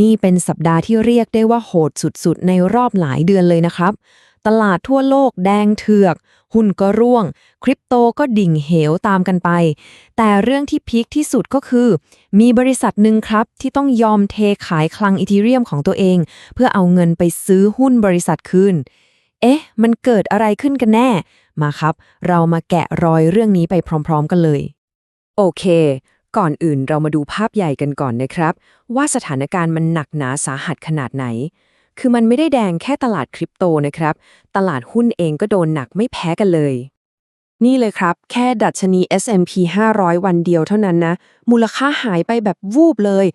นี่เป็นสัปดาห์ที่เรียกได้ว่าโหดสุดๆ ในรอบหลายเดือนเลยนะครับ ตลาดทั่วโลกแดงเถือก หุ้นก็ร่วง คริปโตก็ดิ่งเหวตามกันไป แต่เรื่องที่พีคที่สุดก็คือ มีบริษัทหนึ่งครับ ที่ต้องยอมเทขายคลังอีทีเรียมของตัวเอง เพื่อเอาเงินไปซื้อหุ้นบริษัทคืน เอ๊ะ มันเกิดอะไรขึ้นกันแน่ มาครับ เรามาแกะรอยเรื่องนี้ไปพร้อม ๆ กันเลย โอเค ก่อนอื่นเรามาดูภาพใหญ่กันก่อนนะครับ ว่าสถานการณ์มันหนักหนาสาหัสขนาดไหน คือมันไม่ได้แดงแค่ตลาดคริปโตนะครับ ตลาดหุ้นเองก็โดนหนักไม่แพ้กันเลย นี่เลยครับ แค่ดัชนี S&P 500 วันเดียวเท่านั้นนะ มูลค่าหายไปแบบวูบเลย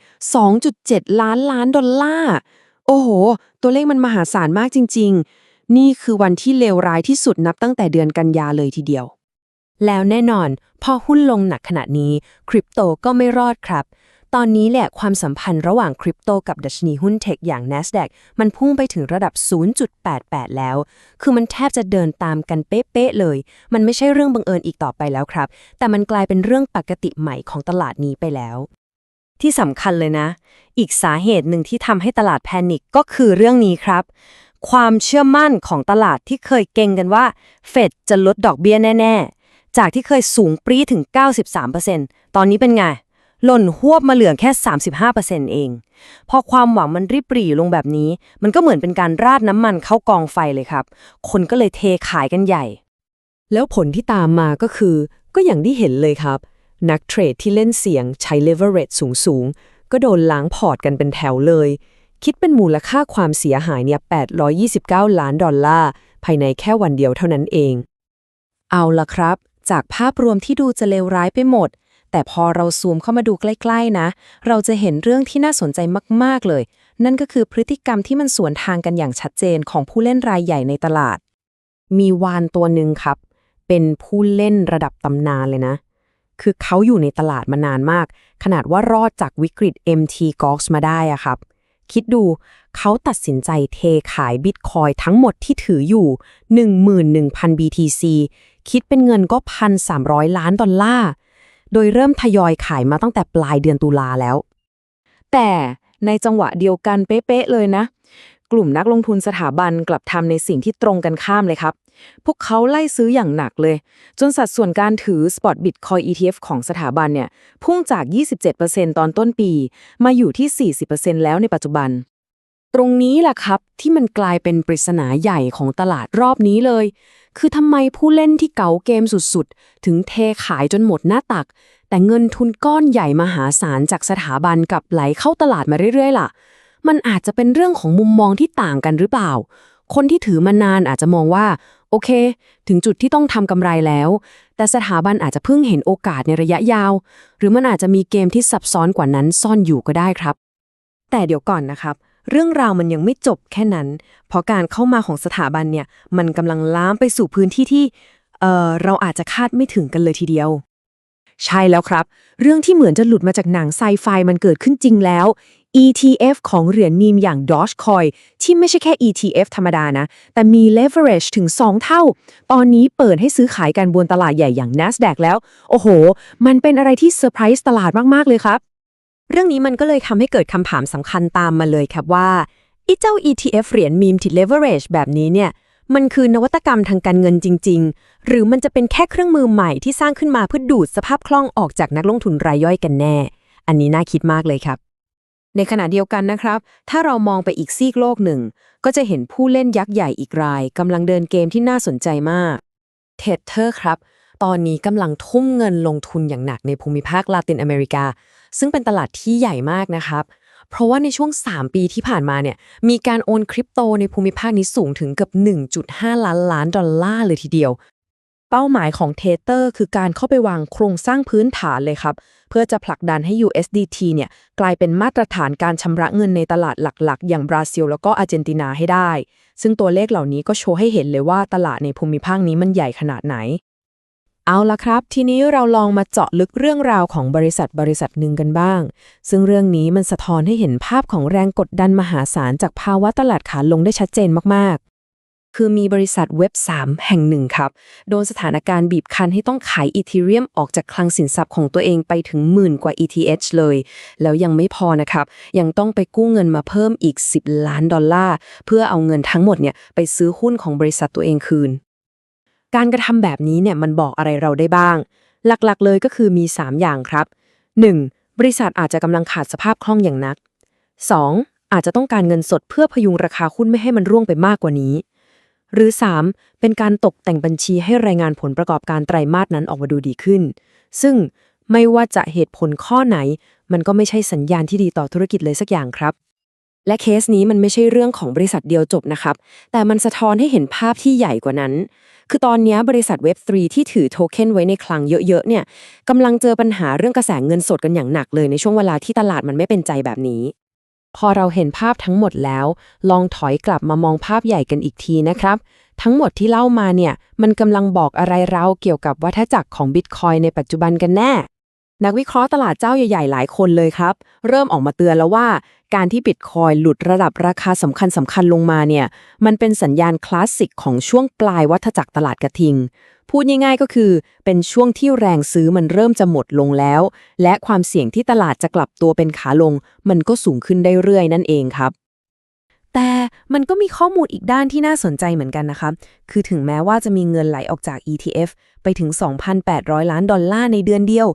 2.7 ล้านล้านดอลลาร์โอ้โห ตัวเลขมันมหาศาลมากจริง ๆ นี่คือวันที่เลวร้ายที่สุดนับตั้งแต่เดือนกันยาเลยทีเดียว แล้วแน่นอน พอหุ้นลงหนักขนาดนี้ คริปโตก็ไม่รอดครับ ตอนนี้แหละความสัมพันธ์ระหว่างคริปโตกับดัชนีหุ้นเทคอย่าง NASDAQ มันพุ่งไปถึงระดับ 0.88 แล้ว คือมันแทบจะเดินตามกันเป๊ะๆเลย มันไม่ใช่เรื่องบังเอิญอีกต่อไปแล้วครับ แต่มันกลายเป็นเรื่องปกติใหม่ของตลาดนี้ไปแล้ว ที่สำคัญเลยนะ อีกสาเหตุหนึ่งที่ทำให้ตลาดแพนิคก็คือเรื่องนี้ครับความเชื่อมั่นของตลาดที่เคยเก่งกันว่า เฟดจะลดดอกเบี้ยแน่ ๆ จากที่เคยสูงปรีดถึง 93%ตอนนี้เป็นไง หล่นหวบมาเหลือแค่ 35%เอง พอความหวังมันริบหรี่ลงแบบนี้ มันก็เหมือนเป็นการราดน้ำมันเข้ากองไฟเลยครับ คนก็เลยเทขายกันใหญ่ แล้วผลที่ตามมาก็คือ ก็อย่างที่เห็นเลยครับ นักเทรดที่เล่นเสียงใช้ leverage สูงๆ ก็โดนล้างพอร์ตกันเป็นแถวเลย คิดเป็นมูลค่าความเสียหายเนี่ย829 ล้านดอลลาร์ภายในแค่วันเดียวเท่านั้นเองเอาละครับ จากภาพรวมที่ดูจะเลวร้ายไปหมด แต่พอเราซูมเข้ามาดูใกล้ๆนะ เราจะเห็นเรื่องที่น่าสนใจมากๆเลย นั่นก็คือพฤติกรรมที่มันสวนทางกันอย่างชัดเจนของผู้เล่นรายใหญ่ในตลาด มีวานตัวหนึ่งครับ เป็นผู้เล่นระดับตำนานเลยนะ คือเขาอยู่ในตลาดมานานมาก ขนาดว่ารอดจากวิกฤต MT g o x มาได้อะครับคิดดูเขาตัดสินใจเทขายบิตคอยทั้งหมดที่ถืออยู่ 11,000 BTC คิดเป็นเงินก็1,300ล้านดอลลาร์ โดยเริ่มทยอยขายมาตั้งแต่ปลายเดือนตุลาแล้ว แต่ในจังหวะเดียวกันเป๊ะๆเลยนะ กลุ่มนักลงทุนสถาบันกลับทำในสิ่งที่ตรงกันข้ามเลยครับ พวกเขาไล่ซื้ออย่างหนักเลย จนสัดส่วนการถือ Spot Bitcoin ETF ของสถาบันเนี่ย พุ่งจาก 27%ตอนต้นปี มาอยู่ที่ 40%แล้วในปัจจุบัน ตรงนี้แหละครับที่มันกลายเป็นปริศนาใหญ่ของตลาดรอบนี้เลย คือทำไมผู้เล่นที่เก๋าเกมสุดๆ ถึงเทขายจนหมดหน้าตัก แต่เงินทุนก้อนใหญ่มหาศาลจากสถาบันกับไหลเข้าตลาดมาเรื่อยๆ ล่ะ มันอาจจะเป็นเรื่องของมุมมองที่ต่างกันหรือเปล่า คนที่ถือมานานอาจจะมองว่า โอเค ถึงจุดที่ต้องทำกำไรแล้ว แต่สถาบันอาจจะเพิ่งเห็นโอกาสในระยะยาว หรือมันอาจจะมีเกมที่ซับซ้อนกว่านั้นซ่อนอยู่ก็ได้ครับ แต่เดี๋ยวก่อนนะครับ เรื่องราวมันยังไม่จบแค่นั้น เพราะการเข้ามาของสถาบันเนี่ย มันกำลังล้ามไปสู่พื้นที่ที่เอ่อเราอาจจะคาดไม่ถึงกันเลยทีเดียว ใช่แล้วครับ เรื่องที่เหมือนจะหลุดมาจากหนังไซไฟมันเกิดขึ้นจริงแล้ว ETF ของเหรียญมีมอย่าง Dogecoin ที่ไม่ใช่แค่ ETF ธรรมดานะ แต่มี leverage ถึง 2 เท่า ตอนนี้เปิดให้ซื้อขายกันบนตลาดใหญ่อย่าง NASDAQ แล้ว โอ้โห มันเป็นอะไรที่เซอร์ไพรส์ตลาดมาก ๆ เลยครับ เรื่องนี้มันก็เลยทำให้เกิดคำถามสำคัญตามมาเลยครับว่าไอ้เจ้า ETF เหรียญมีมติด leverage แบบนี้เนี่ย มันคือนวัตกรรมทางการเงินจริง ๆ หรือมันจะเป็นแค่เครื่องมือใหม่ที่สร้างขึ้นมาเพื่อดูดสภาพคล่องออกจากนักลงทุนรายย่อยกันแน่ อันนี้น่าคิดมากเลยครับ ในขณะเดียวกันนะครับ ถ้าเรามองไปอีกซีกโลกหนึ่ง ก็จะเห็นผู้เล่นยักษ์ใหญ่อีกรายกำลังเดินเกมที่น่าสนใจมากเทเทอร์ครับ ตอนนี้กำลังทุ่มเงินลงทุนอย่างหนักในภูมิภาคลาตินอเมริกา ซึ่งเป็นตลาดที่ใหญ่มากนะครับ เพราะว่าในช่วง 3 ปีที่ผ่านมาเนี่ยมีการโอนคริปโตในภูมิภาคนี้สูงถึงเกือบ 1.5 ล้านล้านดอลลาร์เลยทีเดียว เป้าหมายของเทเตอร์คือการเข้าไปวางโครงสร้างพื้นฐานเลยครับ เพื่อจะผลักดันให้ USDT เนี่ยกลายเป็นมาตรฐานการชำระเงินในตลาดหลักๆ อย่างบราซิล แล้วก็อาร์เจนตินาให้ได้ ซึ่งตัวเลขเหล่านี้ก็โชว์ให้เห็นเลยว่าตลาดในภูมิภาคนี้มันใหญ่ขนาดไหน เอาละครับ ทีนี้เราลองมาเจาะลึกเรื่องราวของบริษัทบริษัทหนึ่งกันบ้าง ซึ่งเรื่องนี้มันสะท้อนให้เห็นภาพของแรงกดดันมหาศาลจากภาวะตลาดขาลงได้ชัดเจนมากๆ คือมีบริษัทเว็บ 3 แห่งหนึ่งครับ โดนสถานการณ์บีบคั้นให้ต้องขายอีเทเรียมออกจากคลังสินทรัพย์ของตัวเองไปถึงหมื่นกว่า ETH เลย แล้วยังไม่พอนะครับ ยังต้องไปกู้เงินมาเพิ่มอีก 10 ล้านดอลลาร์เพื่อเอาเงินทั้งหมดเนี่ยไปซื้อหุ้นของบริษัทตัวเองคืน การกระทำแบบนี้เนี่ยมันบอกอะไรเราได้บ้าง หลักๆ เลยก็คือมี 3 อย่างครับ 1. บริษัทอาจจะกำลังขาดสภาพคล่องอย่างนัก 2. อาจจะต้องการเงินสดเพื่อพยุงราคาหุ้นไม่ให้มันร่วงไปมากกว่านี้ หรือ 3. เป็นการตกแต่งบัญชีให้รายงานผลประกอบการไตรมาสนั้นออกมาดูดีขึ้น ซึ่งไม่ว่าจะเหตุผลข้อไหน มันก็ไม่ใช่สัญญาณที่ดีต่อธุรกิจเลยสักอย่างครับ และเคสนี้มันไม่ใช่เรื่องของบริษัทเดียวจบนะครับ แต่มันสะท้อนให้เห็นภาพที่ใหญ่กว่านั้น คือตอนนี้บริษัทเว็บ3ที่ถือโทเค็นไว้ในคลังเยอะๆเนี่ยกำลังเจอปัญหาเรื่องกระแสเงินสดกันอย่างหนักเลยในช่วงเวลาที่ตลาดมันไม่เป็นใจแบบนี้ พอเราเห็นภาพทั้งหมดแล้ว ลองถอยกลับมามองภาพใหญ่กันอีกทีนะครับ ทั้งหมดที่เล่ามาเนี่ยมันกำลังบอกอะไรเราเกี่ยวกับวัฏจักรของบิตคอยในปัจจุบันกันแน่ นักวิเคราะห์ตลาดเจ้าใหญ่ ๆ หลายคนเลยครับ เริ่มออกมาเตือนแล้วว่า การที่บิตคอยหลุดระดับราคาสำคัญสำคัญลงมาเนี่ย มันเป็นสัญญาณคลาสสิกของช่วงปลายวัฏจักรตลาดกระทิง พูดง่ายๆก็คือ เป็นช่วงที่แรงซื้อมันเริ่มจะหมดลงแล้ว และความเสี่ยงที่ตลาดจะกลับตัวเป็นขาลง มันก็สูงขึ้นได้เรื่อยนั่นเองครับแต่มันก็มีข้อมูลอีกด้านที่น่าสนใจเหมือนกันนะคะ คือถึงแม้ว่าจะมีเงินไหลออกจาก ETF ไปถึง 2,800 ล้านดอลลาร์ในเดือนเดียว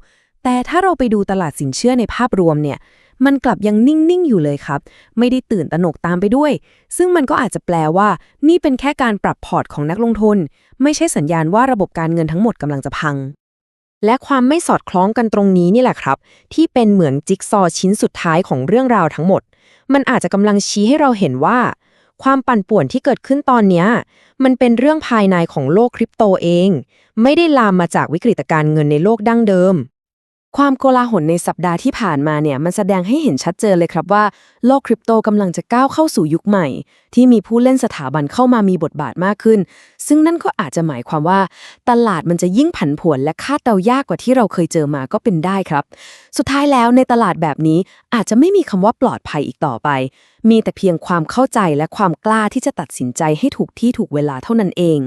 แต่ถ้าเราไปดูตลาดสินเชื่อในภาพรวมเนี่ย มันกลับยังนิ่ง ๆ อยู่เลยครับ ไม่ได้ตื่นตระหนกตามไปด้วย ซึ่งมันก็อาจจะแปลว่า นี่เป็นแค่การปรับพอร์ตของนักลงทุน ไม่ใช่สัญญาณว่าระบบการเงินทั้งหมดกำลังจะพัง และความไม่สอดคล้องกันตรงนี้นี่แหละครับ ที่เป็นเหมือนจิ๊กซอว์ชิ้นสุดท้ายของเรื่องราวทั้งหมด มันอาจจะกำลังชี้ให้เราเห็นว่า ความปั่นป่วนที่เกิดขึ้นตอนนี้มันเป็นเรื่องภายในของโลกคริปโตเอง ไม่ได้ลามมาจากวิกฤตการเงินในโลกดั้งเดิม ความโกลาหลในสัปดาห์ที่ผ่านมาเนี่ยมันแสดงให้เห็นชัดเจนเลยครับว่า โลกคริปโตกำลังจะก้าวเข้าสู่ยุคใหม่ ที่มีผู้เล่นสถาบันเข้ามามีบทบาทมากขึ้น ซึ่งนั่นก็อาจจะหมายความว่า ตลาดมันจะยิ่งผันผวนและคาดเดายากกว่าที่เราเคยเจอมาก็เป็นได้ครับ สุดท้ายแล้วในตลาดแบบนี้อาจจะไม่มีคำว่าปลอดภัยอีกต่อไป มีแต่เพียงความเข้าใจและความกล้าที่จะตัดสินใจให้ถูกที่ถูกเวลาเท่านั้นเอง